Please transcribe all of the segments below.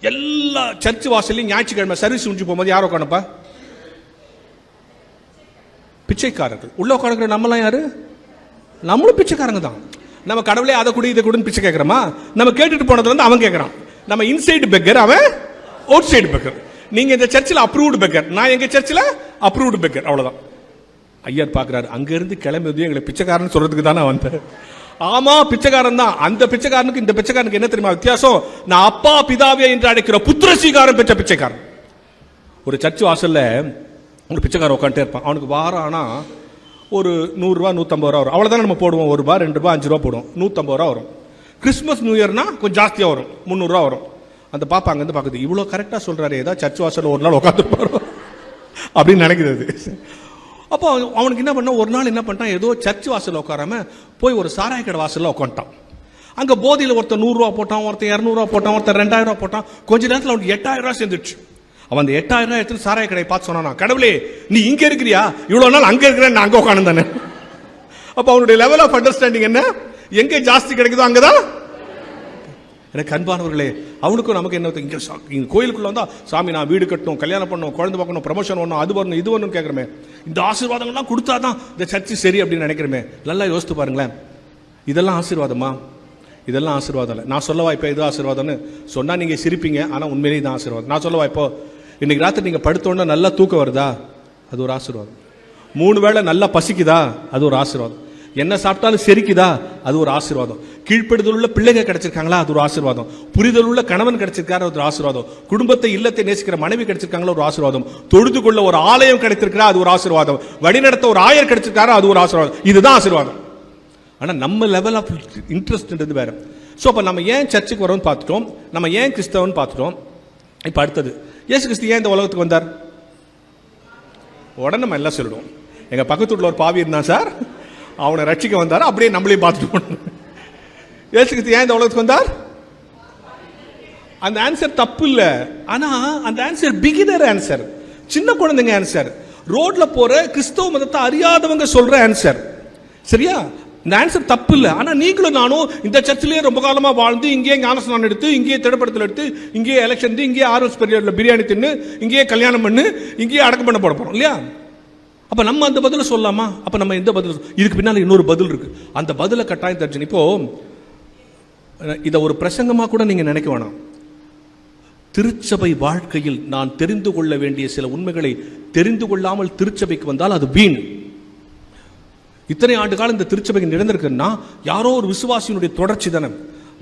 எல்லா சர்ச் வாசல்லையும் ஞாயிற்றுக்கிழமை சர்வீஸ் முடிஞ்சு போகும்போது யார் உட்காணுப்பா பிச்சைக்காரர்கள். உள்ள உட்காந்துக்கிற நம்மலாம் யாரு? நம்மளும் பிச்சைக்காரங்க தான். நம்ம கடவுளே அதை கொடு இதை கொடுன்னு பிச்சை கேட்குறோமா? நம்ம கேட்டுட்டு போனதுல இருந்து அவன் கேட்குறான். நம்ம இன்சைடு பெக்கர் அவன் அவுட் சைடு பெக்கர் நீங்க இந்த சர்ச்சில் அப்ரூவ்டு பெக்கர் நான் எங்க சர்ச்சில் அப்ரூவ்டு பெக்கர் அவ்வளவுதான். ஐயர் பார்க்குறாரு அங்கேருந்து கிளம்பி எங்களை பிச்சைக்காரன் சொல்றதுக்கு தானே வந்தேன் ஆமா பிச்சைக்காரன் தான். அந்த பிச்சைக்காரனுக்கு இந்த பிச்சைக்காரனுக்கு என்ன தெரியுமா வித்தியாசம்? நான் அப்பா பிதாவே என்று அழைக்கிற புத்திர சீகாரம் பெற்ற பிச்சைக்காரன். ஒரு சர்ச் வாசல்ல ஒரு பிச்சைக்காரன் உட்காந்துட்டே இருப்பான். அவனுக்கு வாரம் ஆனால் ஒரு நூறுரூவா நூற்றம்பது ரூபா வரும். அவ்வளோதான் நம்ம போடுவோம். ஒரு ரூபா ரெண்டு ரூபா அஞ்சு ரூபா போடுவோம். நூற்றம்பது ரூபா வரும். கிறிஸ்மஸ் நியூ இயர்னா கொஞ்சம் ஜாஸ்தியாக வரும். முந்நூறுரூவா வரும். அந்த பாப்பா அங்கேருந்து பார்க்குது இவ்வளோ கரெக்டாக சொல்கிறாரு ஏதாவது சர்ச் வாசலில் ஒரு நாள் உட்காந்துருப்பாரோ அப்படின்னு நினைக்கிறது. அப்போ அவனுக்கு என்ன பண்ண ஒரு நாள் என்ன பண்ணிட்டான்? ஏதோ சர்ச் வாசலில் உட்காராம போய் ஒரு சாராய கடை வாசலில் உட்காந்துட்டான். அங்கே போதியில் ஒருத்தன் நூறுரூவா போட்டான் ஒருத்தர் இரநூறுவா போட்டான் ஒருத்தர் ரெண்டாயிரம் ரூபா போட்டான். கொஞ்ச நேரத்தில் அவனுக்கு எட்டாயிரம் ரூபா சேர்ந்துச்சு அவன் அந்த எட்டாயிரம் ரூபாய் எடுத்து சாராய கடையை பார்த்து சொன்னானா கடவுளே நீ இங்கே இருக்கிறியா? இவ்வளோ நாள் அங்கே இருக்கிறேன் நான் அங்கே உட்காந்து தானே அப்போ அவனுடைய லெவல் ஆஃப் அண்டர்ஸ்டாண்டிங் என்ன? எங்கே ஜாஸ்தி கிடைக்குதோ அங்கதான் எனக்கு அன்பானவர்களே அவனுக்கும் நமக்கு என்ன இங்கே சா- இங்க கோயிலுக்குள்ள வந்தால் சாமி நான் வீடு கட்டணும் கல்யாணம் பண்ணணும் குழந்தை பார்க்கணும் ப்ரமோஷன் வரணும் அது வரணும் இது வரணும்னு கேட்குறமே இந்த ஆசீர்வாதங்கள்லாம் கொடுத்தாதான் இந்த சர்ச்சு சரி அப்படின்னு நினைக்கிறமே. நல்லா யோசித்து பாருங்களேன். இதெல்லாம் ஆசீர்வாதமா? இதெல்லாம் ஆசீர்வாதம் இல்லை. நான் சொல்லவா இப்போ இது ஆசீர்வாதம்னு? சொன்னால் நீங்கள் சிரிப்பீங்க ஆனால் உண்மையிலேயே தான் ஆசீர்வாதம். நான் சொல்லவா இப்போ? இன்றைக்கி ராத்திரி நீங்கள் படுத்தோன்னா நல்லா தூக்கம் வருதா? அது ஒரு ஆசீர்வாதம். மூணு வேளை நல்லா பசிக்குதா? அது ஒரு ஆசீர்வாதம். என்ன சாப்பிட்டாலும் செரிக்குதா? அது ஒரு ஆசீர்வாதம். கீழ்ப்படுதல் உள்ள பிள்ளைங்க கிடைச்சிருக்காங்களா? அது ஒரு ஆசீர்வாதம். புரிதல் உள்ள கணவன் கிடைச்சிருக்காரு? அது ஒரு ஆசீர்வாதம். குடும்பத்தை இல்லத்தை நேசிக்கிற மனைவி கிடைச்சிருக்காங்களா? ஒரு ஆசீர்வாதம். தொழுது கொள்ள ஒரு ஆலயம் கிடைத்திருக்கிறா? அது ஒரு ஆசீர்வாதம். வழிநடத்த ஒரு ஆயர் கிடைச்சிருக்காரு? அது ஒரு ஆசீர்வாதம். இதுதான் ஆசீர்வாதம். ஆனால் நம்ம லெவல் ஆஃப் இன்ட்ரெஸ்ட்ன்றது வேற. ஸோ அப்போ நம்ம ஏன் சர்ச்சுக்கு வரோம்னு பார்த்துட்டோம். நம்ம ஏன் கிறிஸ்தவன் பார்த்துட்டோம். இப்போ அடுத்தது. ஏசு கிறிஸ்து ஏன் இந்த உலகத்துக்கு வந்தார்? உடனே நம்ம எல்லாம் சொல்லிடுவோம். எங்கள் பக்கத்து வீட்டில் ஒரு பாவி இருந்தான் சார். அவனை ரட்சிக்க வந்தார் அப்படியே நம்மளையும் பார்த்துட்டு போனோம் இயேசு கிறிஸ்து ஏன் இந்த உலகத்துக்கு வந்தார்? அந்த ஆன்சர் தப்பு இல்லை. ஆனா அந்த ஆன்சர் பிகினர் ஆன்சர் சின்ன குழந்தைங்க ஆன்சர் ரோட்ல போற கிறிஸ்தவ மதத்தை அறியாதவங்க சொல்ற ஆன்சர் சரியா? இந்த ஆன்சர் தப்பு இல்லை. ஆனால் நீங்களும் நானும் இந்த சர்ச்சிலேயே ரொம்ப காலமாக வாழ்ந்து இங்கேயே ஞானஸ்நானம் எடுத்து இங்கேயே திடப்படத்தில் எடுத்து இங்கேயே எலெக்ஷன் இங்கேயே ஆர்எஸ் பெரியார்ல பிரியாணி தின்னு இங்கேயே கல்யாணம் பண்ணு இங்கேயே அடக்கம் பண்ண போட போகிறோம் இல்லையா? அப்போ நம்ம அந்த பதிலை சொல்லலாமா? அப்போ நம்ம எந்த பதில் இதுக்கு பின்னால் இன்னொரு பதில் இருக்கு. அந்த பதிலை கட்டாயம் தர்ஜன் இப்போ இதை ஒரு பிரசங்கமாக கூட நீங்கள் நினைக்க வேணாம். திருச்சபை வாழ்க்கையில் நான் தெரிந்து கொள்ள வேண்டிய சில உண்மைகளை தெரிந்து கொள்ளாமல் திருச்சபைக்கு வந்தால் அது வீண். இத்தனை ஆண்டு காலம் இந்த திருச்சபைக்கு நிறந்திருக்குன்னா யாரோ ஒரு விசுவாசியினுடைய தொடர்ச்சி தானே.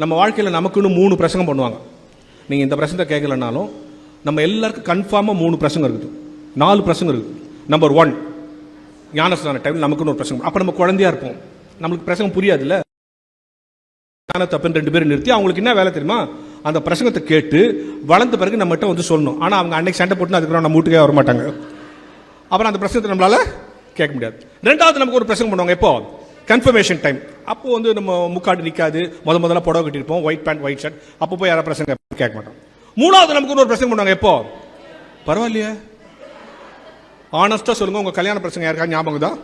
நம்ம வாழ்க்கையில் நமக்குன்னு மூணு பிரசங்கம் பண்ணுவாங்க. நீங்கள் இந்த பிரசங்கத்தை கேட்கலனாலும் நம்ம எல்லாருக்கும் கன்ஃபார்மாக மூணு பிரசங்கம் இருக்குது. நாலு பிரசங்கம் இருக்குது. நம்பர் ஒன் ஞானஸ்தான டைம் நமக்குன்னு ஒரு பிரசங்கம். அப்போ நம்ம குழந்தையா இருப்போம். நம்மளுக்கு பிரசங்கம் புரியாதுல்ல? ஞான தப்புன்னு ரெண்டு பேரும் நிறுத்தி அவங்களுக்கு என்ன வேலை தெரியுமா? அந்த பிரசங்கத்தை கேட்டு வளர்ந்த பிறகு நம்மகிட்ட வந்து சொல்லணும். ஆனால் அவங்க அன்னைக்கு சண்டை போட்டு அதுக்கப்புறம் நம்ம வீட்டுக்கே வர மாட்டாங்க. அப்புறம் அந்த பிரசங்கத்தை நம்மளால கேட்க முடியாது. ரெண்டாவது நமக்கு ஒரு பிரசங்கம் பண்ணுவாங்க எப்போ? கன்ஃபர்மேஷன் டைம் அப்போ வந்து நம்ம முக்காடு நிற்காது முத முதல்ல புடவை கட்டியிருப்போம். ஒயிட் பேண்ட் ஒயிட் ஷர்ட் அப்போ போய் யாராவது பிரசங்க கேட்க மாட்டோம் மூணாவது நமக்கு ஒரு பிரசங்கம் பண்ணுவாங்க எப்போ? பரவாயில்லையே. ஆனஸ்டா சொல்லுங்க உங்கள் கல்யாண பிரசங்க யாருக்கா ஞாபகம் தான்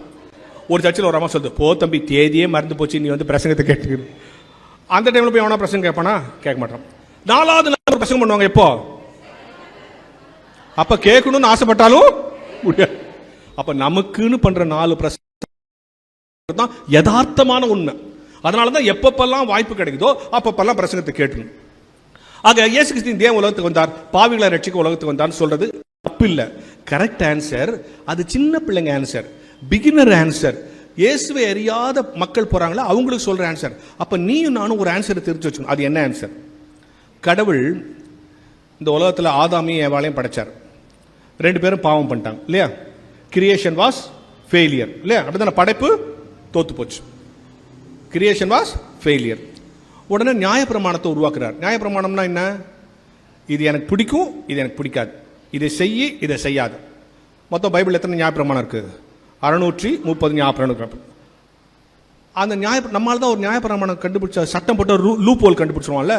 ஒரு சர்ச்சில் ஒரு அம்மா சொல்லுது போ தம்பி தேதியே மறந்து போச்சு நீ வந்து பிரசங்கத்தை கேட்டு அந்த டைமில் போய் எவனா பிரசங்கம் கேட்பானா? கேட்க மாட்டான். நாலாவது நாள் ஒரு பிரசங்கம் பண்ணுவாங்க எப்போ? அப்போ கேட்கணும்னு ஆசைப்பட்டாலும் முடியாது. அப்போ நமக்குன்னு பண்ணுற நாலு பிரசங்கம் தான் யதார்த்தமான உண்மை. அதனால தான் எப்பப்பெல்லாம் வாய்ப்பு கிடைக்குதோ அப்பப்பெல்லாம் பிரசங்கத்தை கேட்கணும். ஆக இயேசு கிறிஸ்தின் தேவ உலகத்துக்கு வந்தார் பாவிகளை ரட்சிக்க உலகத்துக்கு வந்தார்னு சொல்றது தப்பு இல்லை கரெக்ட் ஆன்சர் அது சின்ன பிள்ளைங்க ஆன்சர் பிகினர் ஆன்சர் இயேசுவை அறியாத மக்கள் போகிறாங்களா அவங்களுக்கு சொல்கிற ஆன்சர் அப்போ நீயும் நானும் ஒரு ஆன்சரை தெரிஞ்சு வச்சுக்கணும். அது என்ன ஆன்சர் கடவுள் இந்த உலகத்தில் ஆதாமியும் ஏவாலையும் படைச்சார். ரெண்டு பேரும் பாவம் பண்ணிட்டாங்க இல்லையா? கிரியேஷன் வாஸ் ஃபெயிலியர் இல்லையா? அப்படிதான படைப்பு தோத்து போச்சு. கிரியேஷன் வாஸ் ஃபெயிலியர் உடனே நியாயப்பிரமாணத்தை உருவாக்குறார். நியாயப்பிரமாணம்னா என்ன? இது எனக்கு பிடிக்கும் இது எனக்கு பிடிக்காது. இதை செய்யி இதை செய்யாது. மொத்தம் பைபிள் எத்தனை நியாயப்பிரமாணம் இருக்குது அறுநூற்றி முப்பது நியாயப்பிரமாணம். அந்த நியாய நம்மளால் தான் ஒரு நியாயப்பிரமாணம் கண்டுபிடிச்ச சட்டம் போட்ட ரூ லூப் ஹோல் கண்டுபிடிச்சிருவான்ல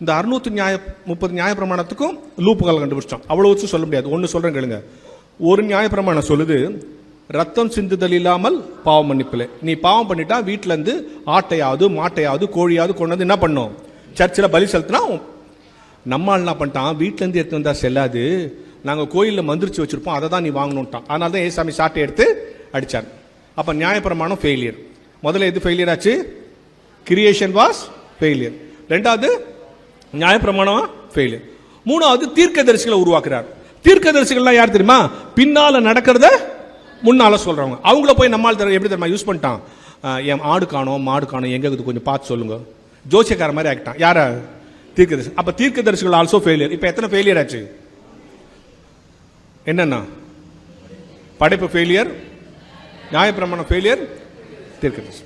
இந்த அறுநூற்றி நியாய முப்பது நியாயப்பிரமாணத்துக்கும் லூப்புகள் கண்டுபிடிச்சோம் அவ்வளோ வச்சு சொல்ல முடியாது. ஒன்று சொல்கிறேன் கேளுங்க. ஒரு நியாயப்பிரமாணம் சொல்லுது ரத்தம் சிந்துதல் இல்லாமல் பாவம் மன்னிப்பில். நீ பாவம் பண்ணிட்டா வீட்டிலேருந்து ஆட்டையாவது மாட்டையாவது கோழியாவது கொண்டு வந்து என்ன பண்ணும்? சர்ச்சில் பலி செலுத்தினா நம்மால் என்ன பண்ணிட்டான் வீட்டிலேருந்து எடுத்து வந்தால் செல்லாது. நாங்கள் கோயிலில் மந்திரிச்சு வச்சுருப்போம் அதை தான் நீ வாங்கணுன்ட்டான் அதனால தான் ஏசாமி சாட்டை எடுத்து அடிச்சார் அப்போ நியாயப்பிரமாணம் ஃபெயிலியர் முதல்ல எது ஃபெயிலியர் ஆச்சு? கிரியேஷன் வாஸ் ஃபெயிலியர் ரெண்டாவது நியாயப்பிரமாணம் ஃபெயிலியர் மூணாவது தீர்க்கதரிசிகளை உருவாக்குறார். தீர்க்கதரிசிகள்லாம் யார் தெரியுமா? பின்னால் நடக்கிறத முன்னால் சொல்கிறவங்க அவங்கள போய் நம்மால் தர எப்படி தெரியுமா? யூஸ் பண்ணிட்டான். என் ஆடு காணோம் மாடு காணோம் எங்கே கொஞ்சம் பார்த்து சொல்லுங்க. ஜோசியக்கார மாதிரி ஆகிட்டான் யாரை? தீர்க்கதரிசி. அப்ப தீர்க்கதரிசிகள் ஆல்சோ ஃபெயிலியர் இப்போ எத்தனை ஃபெயிலியர் ஆச்சு? என்னன்னா? படைப்பு ஃபெயிலியர் நியாயப்பிரமாணம் ஃபெயிலியர் தீர்க்கதரிசி.